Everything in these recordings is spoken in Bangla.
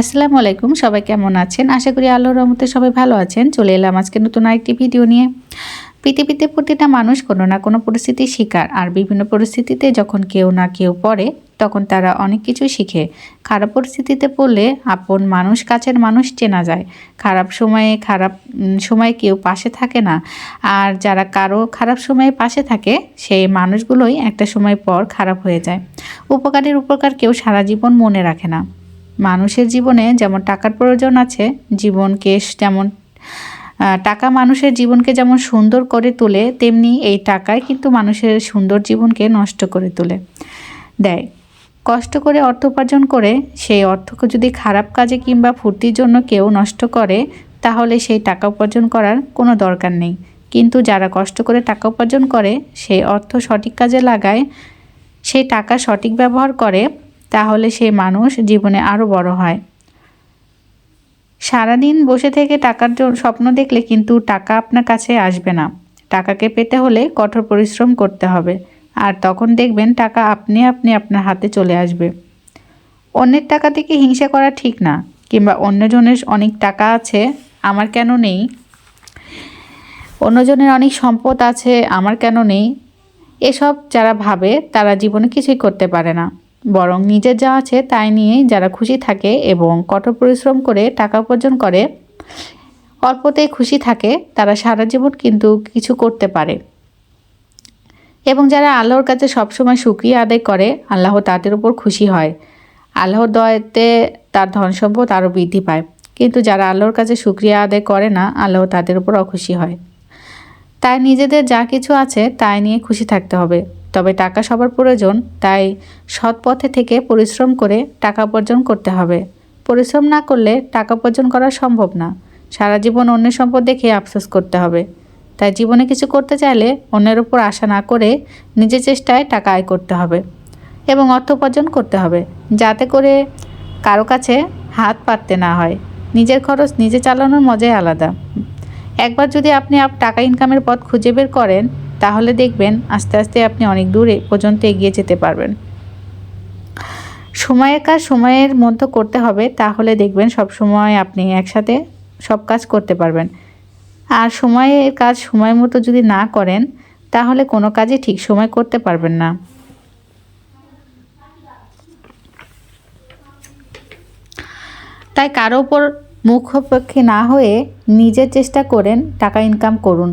আসসালামু আলাইকুম, সবাই কেমন আছেন? আশা করি আল্লাহর রহমতে সবাই ভালো আছেন। চলে এলাম আজকে নতুন আরেকটি ভিডিও নিয়ে। পৃথিবীতে প্রতিটা মানুষ কোনো না কোনো পরিস্থিতির শিকার, আর বিভিন্ন পরিস্থিতিতে যখন কেউ না কেউ পড়ে, তখন তারা অনেক কিছু শিখে। খারাপ পরিস্থিতিতে পড়লে আপন মানুষ কাছের মানুষ চেনা যায়। খারাপ সময়ে খারাপ সময়ে কেউ পাশে থাকে না। আর যারা কারও খারাপ সময়ে পাশে থাকে, সেই মানুষগুলোই একটা সময় পর খারাপ হয়ে যায়। উপকারের উপকার কেউ সারা জীবন মনে রাখে না। মানুষের জীবনে যেমন টাকার প্রয়োজন আছে, জীবনকে যেমন টাকা মানুষের জীবনকে যেমন সুন্দর করে তোলে, তেমনি এই টাকায় কিন্তু মানুষের সুন্দর জীবনকে নষ্ট করে তোলে। দেয়, কষ্ট করে অর্থ উপার্জন করে, সেই অর্থকে যদি খারাপ কাজে কিংবা ফুর্তির জন্য কেউ নষ্ট করে, তাহলে সেই টাকা উপার্জন করার কোনো দরকার নেই। কিন্তু যারা কষ্ট করে টাকা উপার্জন করে, সেই অর্থ সঠিক কাজে লাগায়, সেই টাকা সঠিক ব্যবহার করে তাহলে সেই মানুষ জীবনে আরও বড় হয়। সারাদিন বসে থেকে টাকার স্বপ্ন দেখলে কিন্তু টাকা আপনার কাছে আসবে না। টাকাকে পেতে হলে কঠোর পরিশ্রম করতে হবে। আর তখন দেখবেন টাকা আপনি আপনি আপনার হাতে চলে আসবে। অন্যের টাকা থেকে হিংসা করা ঠিক না, কিংবা অন্যজনের অনেক টাকা আছে, আমার কেন নেই? অন্যজনের অনেক সম্পদ আছে, আমার কেন নেই? এসব যারা ভাবে তারা জীবনে কিছুই করতে পারে না। বরং নিজের যা আছে তাই নিয়েই যারা খুশি থাকে এবং কঠোর পরিশ্রম করে টাকা উপার্জন করে, অল্পতেই খুশি থাকে, তারা সারা জীবন কিন্তু কিছু করতে পারে। এবং যারা আল্লাহর কাছে সবসময় সুক্রিয়া আদায় করে, আল্লাহ তাদের উপর খুশি হয়। আল্লাহর দয়াতে তার ধন সম্পদ আরও বৃদ্ধি পায়। কিন্তু যারা আল্লাহর কাছে সুক্রিয়া আদায় করে না, আল্লাহ তাদের উপর অখুশি হয়। তাই নিজেদের যা কিছু আছে তাই নিয়ে খুশি থাকতে হবে। তবে টাকা সবার প্রয়োজন, তাই সৎ পথে থেকে পরিশ্রম করে টাকা উপার্জন করতে হবে। পরিশ্রম না করলে টাকা উপার্জন করা সম্ভব না। সারা জীবন অন্যের সম্পদ দেখে আফসোস করতে হবে। তাই জীবনে কিছু করতে চাইলে অন্যের উপর আশা না করে নিজের চেষ্টায় টাকা আয় করতে হবে এবং অর্থ উপার্জন করতে হবে, যাতে করে কারও কাছে হাত পাততে না হয়। নিজের খরচ নিজে চালানোর মজাই আলাদা। একবার যদি আপনি আপ, টাকা ইনকামের পথ খুঁজে বের করেন তাহলে দেখবেন আস্তে আস্তে আপনি অনেক দূরে পর্যন্ত এগিয়ে যেতে পারবেন। সময়ের কাজ সময়ের মধ্যে করতে হবে, তাহলে দেখবেন সব সময় আপনি একসাথে সব কাজ করতে পারবেন। আর সময়ের কাজ সময় মতো যদি না করেন, তাহলে কোনো কাজই ঠিক সময় করতে পারবেন না। তাই কারও ওপর মুখপক্ষে না হয়ে নিজের চেষ্টা করেন টাকা ইনকাম করুন।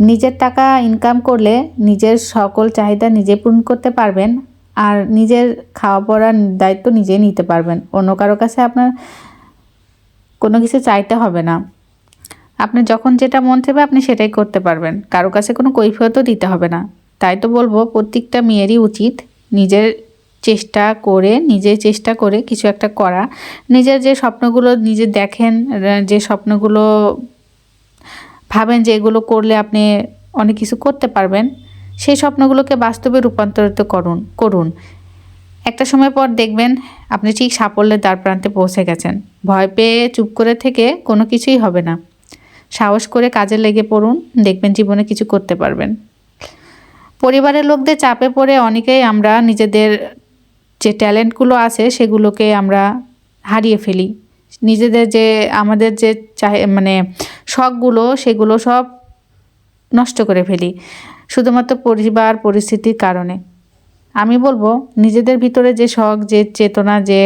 নিজের টাকা ইনকাম করলে নিজের সকল চাহিদা নিজে পূরণ করতে পারবেন আর নিজের খাওয়া পড়ার দায়িত্ব নিজে নিতে পারবেন। অন্য কারও কাছে আপনার কোনো কিছু চাইতে হবে না। আপনি যখন যেটা মন চাইবে আপনি সেটাই করতে পারবেন। কারও কাছে কোনো কৈফিয়তও দিতে হবে না। তাই তো বলব, প্রত্যেকটা মেয়েরই উচিত নিজের চেষ্টা করে নিজে চেষ্টা করে কিছু একটা করা। নিজের যে স্বপ্নগুলো নিজে দেখেন যে স্বপ্নগুলো ভাবেন যে এগুলো করলে আপনি অনেক কিছু করতে পারবেন, সেই স্বপ্নগুলোকে বাস্তবে রূপান্তরিত করুন করুন। একটা সময় পর দেখবেন আপনি ঠিক সাফল্যের দ্বার প্রান্তে পৌঁছে গেছেন। ভয় পেয়ে চুপ করে থেকে কোনো কিছুই হবে না। সাহস করে কাজে লেগে পড়ুন, দেখবেন জীবনে কিছু করতে পারবেন। পরিবারের লোকদের চাপে পড়ে অনেকেই আমরা নিজেদের যে ট্যালেন্টগুলো আছে সেগুলোকে আমরা হারিয়ে ফেলি। নিজেদের যে, আমাদের যে চাহে মানে শখগুলো, সেগুলো সব নষ্ট করে ফেলি, শুধুমাত্র পরিবার, পরিস্থিতির কারণে। আমি বলব, নিজেদের ভিতরে যে শখ, যে চেতনা, যে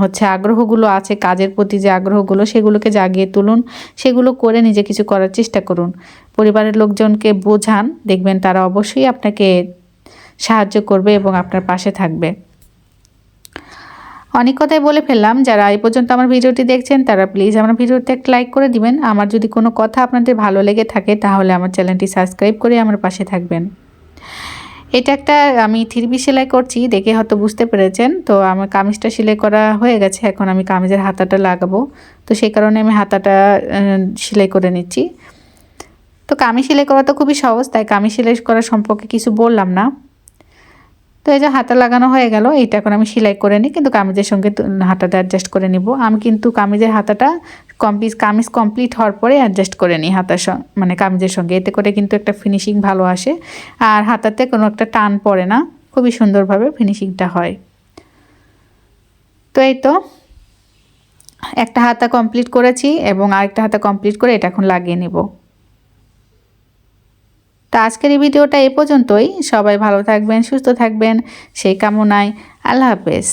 হচ্ছে আগ্রহগুলো আছে, কাজের প্রতি যে আগ্রহগুলো, সেগুলোকে জাগিয়ে তুলুন, সেগুলো করে নিজে কিছু করার চেষ্টা করুন। পরিবারের লোকজনকে বোঝান, দেখবেন তারা অবশ্যই আপনাকে সাহায্য করবে এবং আপনার পাশে থাকবে। অনেক কথাই বলে ফেললাম। যারা এই পর্যন্ত আমার ভিডিওটি দেখছেন, তারা প্লিজ আমার ভিডিওতে একটা লাইক করে দিবেন। আমার যদি কোনো কথা আপনাদের ভালো লেগে থাকে, তাহলে আমার চ্যানেলটি সাবস্ক্রাইব করে আমার পাশে থাকবেন। এটা একটা, আমি থ্রি পিস সেলাই করছি, দেখে হয়তো বুঝতে পেরেছেন। তো আমার কামিজটা সেলাই করা হয়ে গেছে, এখন আমি কামিজের হাতাটা লাগাবো। তো সেই কারণে আমি হাতাটা সেলাই করে নিচ্ছি। তো কামিজ সেলাই করা তো খুবই সহজ, তাই কামিজ সেলাই করা সম্পর্কে কিছু বললাম না। তো এই যে হাতা লাগানো হয়ে গেল, এইটা এখন আমি সেলাই করে নিই, কিন্তু কামিজের সঙ্গে হাতাটা অ্যাডজাস্ট করে নিব। আমি কিন্তু কামিজের হাতাটা কমপ্লিট কামিজ কমপ্লিট হওয়ার পরে অ্যাডজাস্ট করে নিই হাতার মানে কামিজের সঙ্গে। এতে করে কিন্তু একটা ফিনিশিং ভালো আসে। আর হাতাতে কোনো একটা টান পড়ে না, খুবই সুন্দরভাবে ফিনিশিংটা হয়। তো এই তো, একটা হাতা কমপ্লিট করেছি এবং আরেকটা হাতা কমপ্লিট করে এটা এখন লাগিয়ে নিব। তো আজকের এই ভিডিওটা এ পর্যন্তই। সবাই ভালো থাকবেন, সুস্থ থাকবেন, সেই কামনায়। আল্লাহ হাফেজ।